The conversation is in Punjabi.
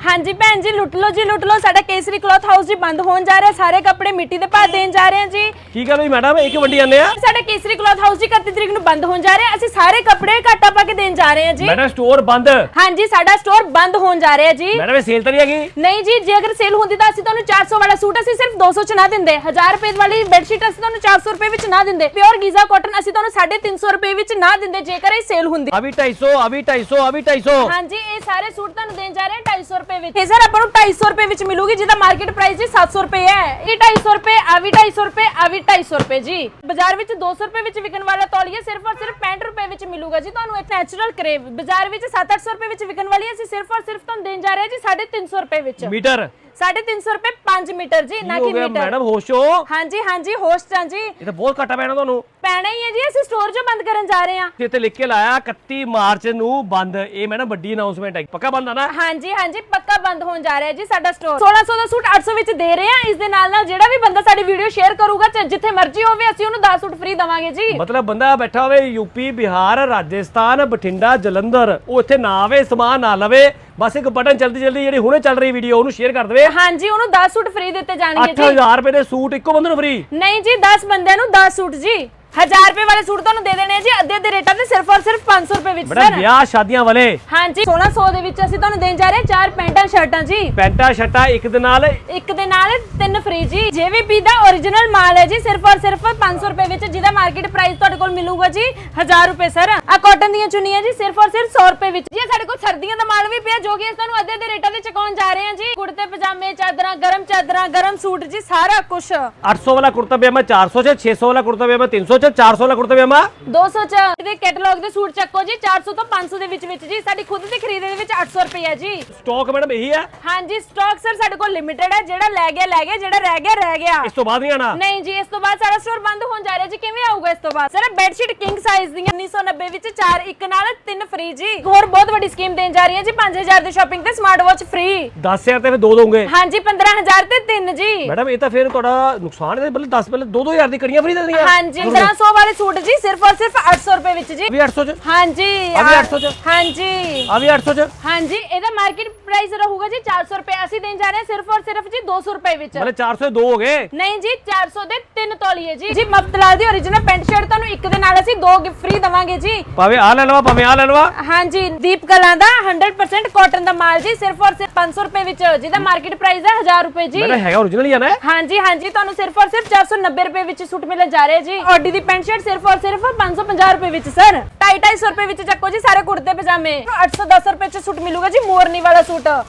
ਹਾਂਜੀ ਭੈਣ ਜੀ ਲੁੱਟ ਲਓ ਜੀ ਲੁੱਟ ਲਓ। ਸਾਡਾ ਕੇਸਰੀ ਕਲੌਥ ਹਾਊਸ ਜੀ ਬੰਦ ਹੋਣ ਜਾ ਰਿਹਾ ਸਾਰੇ ਕੱਪੜੇ ਮਿੱਟੀ ਦੇ ਭਾਅ ਦੇਣ ਜਾ ਰਹੇ ਹਾਂ ਜੀ। ਕੀ ਗੱਲ ਹੋਈ ਮੈਡਮ? ਇੱਕ ਵੰਡੀ ਜਾਂਦੇ ਆ। ਸਾਡਾ ਕੇਸਰੀ ਕਲੌਥ ਹਾਊਸ ਜੀ 31 ਤਰੀਕ ਨੂੰ ਬੰਦ ਹੋਣ ਜਾ ਰਿਹਾ। ਅਸੀਂ ਸਾਰੇ ਕੱਪੜੇ ਘਾਟਾ ਪਾ ਕੇ ਦੇਣ ਜਾ ਰਹੇ ਹਾਂ ਜੀ। ਮੈਡਮ ਸਟੋਰ ਬੰਦ। ਹਾਂਜੀ ਸਾਡਾ ਸਟੋਰ ਬੰਦ ਹੋਣ ਜਾ ਰਿਹਾ ਜੀ। ਮੈਡਮ ਇਹ ਸੇਲ ਤਾਂ ਨਹੀਂ ਹੈਗੀ। ਨਹੀਂ ਜੀ ਜੇ ਅਗਰ ਸੇਲ ਹੁੰਦੀ ਤਾਂ ਅਸੀਂ ਤੁਹਾਨੂੰ 400 ਵਾਲਾ ਸੂਟ ਅਸੀਂ ਸਿਰਫ 200 ਚ ਨਾ ਦਿੰਦੇ। 1000 ਰੁਪਏ ਵਾਲੀ ਬੈੱਡਸ਼ੀਟ ਅਸੀਂ ਤੁਹਾਨੂੰ 400 ਰੁਪਏ ਵਿੱਚ ਨਾ ਦਿੰਦੇ। ਪਿਓਰ ਗੀਜ਼ਾ ਕਾਟਨ ਅਸੀਂ ਤੁਹਾਨੂੰ 350 ਰੁਪਏ ਵਿੱਚ ਨਾ ਦਿੰਦੇ ਜੇਕਰ ਇਹ ਸੇਲ ਹੁੰਦੀ। ਅਭੀ 250 ਅਭੀ 250 ਅਭੀ 250 ਹਾਂਜੀ ਇਹ ਸਾਰੇ ਸੂਟ ਤੁਹਾਨੂੰ ਦੇਣ ਜਾ ਰਹੇ ਹਾਂ 250 ਰੁਪਏ ਵਿੱਚ। ਇਹ ਸਰ ਆਪਾਂ ਨੂੰ 250 ਰੁਪਏ ਵਿੱਚ ਮਿਲੂਗੀ, ਜਿਹਦਾ ਮਾਰਕੀਟ ਪ੍ਰਾਈਸ ਜੀ 700 ਰੁਪਏ ਹੈ। ਇਹ 250 ਰੁਪਏ, ਆ ਵੀ 250 ਰੁਪਏ, ਆ ਵੀ 250 ਰੁਪਏ ਜੀ। ਬਾਜ਼ਾਰ ਵਿੱਚ 200 ਰੁਪਏ ਵਿੱਚ ਵਿਕਣ ਵਾਲਾ ਤੌਲੀਆ ਸਿਰਫ ਔਰ ਸਿਰਫ 65 ਰੁਪਏ ਵਿੱਚ ਮਿਲੂਗਾ ਜੀ ਤੁਹਾਨੂੰ। ਇੱਕ ਨੈਚੁਰਲ ਕਰੇਵ ਬਾਜ਼ਾਰ ਵਿੱਚ 7-800 ਰੁਪਏ ਵਿੱਚ ਵਿਕਣ ਵਾਲੀ ਅਸੀਂ ਸਿਰਫ ਔਰ ਸਿਰਫ ਤੁਹਾਨੂੰ ਦੇਣ ਜਾ ਰਹੇ ਹਾਂ ਜੀ 350 ਰੁਪਏ ਵਿੱਚ। ਮੀਟਰ। 350 ਰੁਪਏ 5 ਮੀਟਰ ਜੀ ਨਾ ਕੀ ਮੀਟਰ? ਮੈਡਮ? ਹੋਸ਼ੋ ਹਾਂਜੀ ਹਾਂਜੀ ਹੋਸਟ ਹਾਂ ਜੀ। ਇਹ ਤਾਂ ਬਹੁਤ ਘਟਾ ਪੈਣਾ ਤੁਹਾਨੂੰ। ਪੈਣਾ ਹੀ ਹੈ ਜੀ ਅਸੀਂ ਸਟੋਰ ਜੋ ਬੰਦ ਕਰਨ ਜਾ ਰਹੇ ਹਾਂ। ਤੇ ਇੱਥੇ ਲਿਖ ਕੇ ਲਾਇਆ 31 ਮਾਰਚ ਨੂੰ ਬੰਦ। ਇਹ ਮੈਡਮ ਵੱਡੀ ਅਨਾਉਂਸਮੈਂਟ ਹੈ। ਪੱਕਾ ਬੰਦ ਆ ਨਾ? ਹਾਂਜੀ ਹਾਂਜੀ ਪੱਕਾ ਬੰਦ ਹੋਣ ਜਾ ਰਿਹਾ ਜੀ ਸਾਡਾ ਸਟੋਰ 1600 ਦਾ ਸੂਟ 800 ਵਿੱਚ ਦੇ ਰਹੇ ਹਾਂ। ਇਸ ਦੇ ਨਾਲ ਨਾਲ ਜਿਹੜਾ ਵੀ ਬੰਦਾ ਸਾਡੀ ਵੀਡੀਓ ਸ਼ੇਅਰ ਕਰੂਗਾ ਚਾਹੇ ਜਿੱਥੇ ਮਰਜ਼ੀ ਹੋਵੇ ਅਸੀਂ ਉਹਨੂੰ 10 ਸੂਟ ਫ੍ਰੀ ਦਵਾਂਗੇ ਜੀ। ਮਤਲਬ ਬੰਦਾ ਬੈਠਾ ਹੋਵੇ ਯੂਪੀ ਬਿਹਾਰ ਰਾਜਸਥਾਨ ਬਠਿੰਡਾ ਜਲੰਧਰ। ਉਹ ਇੱਥੇ ਨਾ ਆਵੇ ਸਮਾਨ ਨਾ ਲਵੇ। ਬਸ ਇੱਕ ਬਟਨ ਜਲਦੀ ਜਲਦੀ ਜਿਹੜੀ ਹੁਣੇ ਚੱਲ ਰਹੀ ਵੀਡੀਓ ਉਹਨੂੰ ਸ਼ੇਅਰ ਕਰ ਦੇਵੇ। ਹਾਂਜੀ ਉਹਨੂੰ 10 ਸੂਟ ਫ੍ਰੀ ਦਿੱਤੇ ਜਾਣਗੇ ਜੀ। 8000 ਰੁਪਏ ਦੇ ਸੂਟ ਇੱਕੋ ਬੰਦੇ ਨੂੰ ਫ੍ਰੀ ਨਹੀਂ ਜੀ 10 ਬੰਦਿਆਂ ਨੂੰ 10 ਸੂਟ ਜੀ। 1000 ਰੁਪਏ ਵਾਲੇ ਸੂਟ ਤੁਹਾਨੂੰ ਦੇ ਦੇਣੇ ਆ ਜੀ ਅੱਧੇ ਅੱਧੇ ਰੇਟਾਂ ਤੇ ਸਿਰਫ ਔਰ ਸਿਰਫ 500 ਰੁਪਏ ਵਿੱਚ ਸਰ। ਵਿਆਹ ਸ਼ਾਦੀਆਂ ਵਾਲੇ। ਹਾਂਜੀ 1600 ਦੇ ਵਿੱਚ ਅਸੀਂ ਤੁਹਾਨੂੰ ਦੇਣ ਜਾ ਰਹੇ ਹਾਂ ਚਾਰ ਪੈਂਟਾਂ ਸ਼ਰਟਾਂ ਜੀ। ਪੈਂਟਾ ਸ਼ਰਟਾਂ ਇੱਕ ਦੇ ਨਾਲ। ਇੱਕ ਦੇ ਨਾਲ ਤਿੰਨ ਫ੍ਰੀ ਜੀ। JVP ਦਾ origignal ਮਾਲ ਹੈ ਜੀ ਸਿਰਫ ਔਰ ਸਿਰਫ 500 ਰੁਪਏ ਵਿੱਚ ਜਿਹਦਾ ਮਾਰਕੀਟ ਪ੍ਰਾਈਸ ਤੁਹਾਡੇ ਕੋਲ ਮਿਲੂਗਾ ਜੀ 1000 ਰੁਪਏ ਸਰ। ਆ ਕਾਟਨ ਦੀਆਂ ਚੁੰਨੀਆਂ ਜੀ ਸਿਰਫ ਔਰ ਸਿਰਫ 100 ਰੁਪਏ ਵਿੱਚ। ਜੀ ਇਹ ਸਾਡੇ ਕੋਲ ਸਰਦੀਆਂ ਦਾ ਮਾਲ ਵੀ ਪਿਆ ਜੋ ਕਿ ਅਸੀਂ ਤੁਹਾਨੂੰ ਅੱਧੇ ਦੇ ਰੇਟਾਂ ਤੇ ਚੁਕਾਉਣ ਜਾ ਰਹੇ ਹਾਂ ਜੀ। ਕੁੜਤੇ ਪਜਾਮੇ ਚਾਦਰਾਂ ਗਰਮ ਚਾਦਰਾਂ ਗਰਮ ਸੂਟ ਜੀ ਸਾਰਾ ਕੁਝ 800 ਵਾਲਾ ਕੁੜਤਾ ਪਜਾਮਾ 400 ਚ 600 ਵਾਲਾ ਕੁੜਤਾ ਪਜਾਮਾ 300 ਚ 400 ਵਾਲਾ ਕੁੜਤਾ ਪਜਾਮਾ? 200 ਚ ਇਹਦੇ ਕੈਟਲੌਗ ਦੇ ਸੂਟ ਚੱਕੋ ਜੀ 400 ਤੋਂ 500 ਦੇ ਵਿੱਚ ਵਿੱਚ ਜੀ। ਸਾਡੀ ਖੁਦ ਦੀ ਖਰੀਦੇ ਦੇ ਵਿੱਚ 800 ਰੁਪਏ ਹੈ ਜੀ। ਸਟਾਕ ਮੈਡਮ ਇਹੀ ਹੈ? ਹਾਂਜੀ ਸਟਾਕ ਸਰ ਸਾਡੇ ਕੋਲ ਲਿਮਿਟਿਡ ਹੈ ਜਿਹੜਾ ਲੈ ਗਿਆ ਲੈ ਗਿਆ ਜਿਹੜਾ ਰਹਿ ਗਿਆ ਰਹਿ ਗਿਆ। ਇਸ ਤੋਂ ਬਾਅਦ ਨਹੀਂ ਆਣਾ ਨਹੀਂ ਜੀ ਇਸ ਤੋਂ ਬਾਅਦ ਸਾਡਾ ਸਟੋਰ ਬੰਦ ਹੋਣ ਜਾ ਰਿਹਾ ਜੀ ਕਿਵੇਂ ਆਊਗਾ ਇਸ ਤੋਂ ਬਾਅਦ? Sir bed sheet king size ਦੀਆਂ 1990 ਵਿੱਚ 4 ਇੱਕ ਨਾਲ 3 ਫ੍ਰੀ ਜੀ। ਹੋਰ ਬਹੁਤ ਵੱਡੀ ਸਕੀਮ ਦੇਣ ਜਾ ਰਹੀ ਹੈ ਜੀ 5000 ਦੀ ਸ਼ਾਪਿੰਗ ਤੇ ਸਮਾਰਟ ਵਾਚ ਫ੍ਰੀ 10000 ਤੇ ਫਿਰ ਦੋ ਦੋਗੇ? ਹਾਂਜੀ 15000 ਤੇ 3 ਜੀ। ਮੈਡਮ ਇਹ ਤਾਂ ਫਿਰ ਤੁਹਾਡਾ ਨੁਕਸਾਨ ਹੈ ਬਲੇ 10 ਪਹਿਲੇ 2-2000 ਦੀ ਕੜੀਆਂ ਫਰੀ ਦੇ ਦਿੰਦੀਆਂ ਹਾਂਜੀ 1500 ਵਾਲੇ ਸੂਟ ਜੀ ਸਿਰਫ ਔਰ ਸਿਰਫ 800 ਰੁਪਏ ਵਿੱਚ ਜੀ। ਵੀ 800 ਚ? ਹਾਂਜੀ ਆ ਵੀ 800 ਚ? ਹਾਂਜੀ। ਆ ਵੀ 800 ਚ? ਹਾਂਜੀ ਇਹਦਾ ਮਾਰਕੀਟ ਪ੍ਰਾਈਸ ਰਹੂਗਾ ਜੀ 400 ਰੁਪਏ ਅਸੀਂ ਦੇਣ ਜਾ ਰਹੇ ਹਾਂ ਸਿਰਫ ਔਰ ਸਿਰਫ ਜੀ 200 ਰੁਪਏ ਵਿੱਚ। ਮਤਲਬ 400 ਦੇ ਦੋ ਹੋ ਗਏ? ਨਹੀਂ ਜੀ 400 ਦੇ ਤਿੰਨ ਤੌਲੀਏ ਜੀ। ਜੀ ਮਫਤਲਾਲ ਦੀ origignal ਪੈਂਟ ਸ਼ਰਟ ਤੁਹਾਨੂੰ ਇੱਕ ਦੇ ਨਾਲ ਅਸੀਂ ਦੋ ਗਿਫਟ ਫ੍ਰੀ ਦਵਾਂਗੇ ਜੀ। ਭਾਵੇਂ ਆ ਲੈ ਲਵਾ ਭਾਵੇਂ ਆ ਲੈ ਲਵਾ। ਹਾਂਜੀ ਦੀਪ ਕਲਾਂ ਦਾ 100% ਕਾਟਨ ਦਾ ਮਾਲ ਜੀ ਸਿਰਫ ਔਰ ਸਿਰਫ 500 ਰੁਪਏ ਵਿੱਚ। ਜਿਹਦਾ ਮਾਰਕੀਟ ਪ੍ਰਾਈਸ ਹੈ 1000 ਰੁਪਏ ਜੀ। ਮੈਡਮ ਹੈਗਾ origignal ਹੀ ਆ ਨਾ? ਹਾਂਜੀ ਹਾਂਜੀ ਤੁਹਾਨੂੰ ਸਿਰਫ ਔਰ ਸਿਰਫ 490 ਰੁਪਏ ਵਿੱਚ ਸੂਟ ਮਿਲਣ ਜਾ ਰਿਹਾ ਜੀ। ਆਡੀ ਦੀ ਪੈਂਟ ਸ਼ਰਟ ਸਿਰਫ ਔਰ ਸਿਰਫ 550 ਰੁਪਏ ਵਿੱਚ ਸਰ। 250 ਰੁਪਏ ਵਿੱਚ ਚੱਕੋ ਜੀ ਸਾਰੇ ਕੁੜਤੇ ਪਜਾਮੇ। 810 ਰੁਪਏ ਚ ਸੂਟ ਮਿਲੂਗਾ ਜੀ, ਮੋਰਨੀ ਵਾਲਾ ਸੂਟ।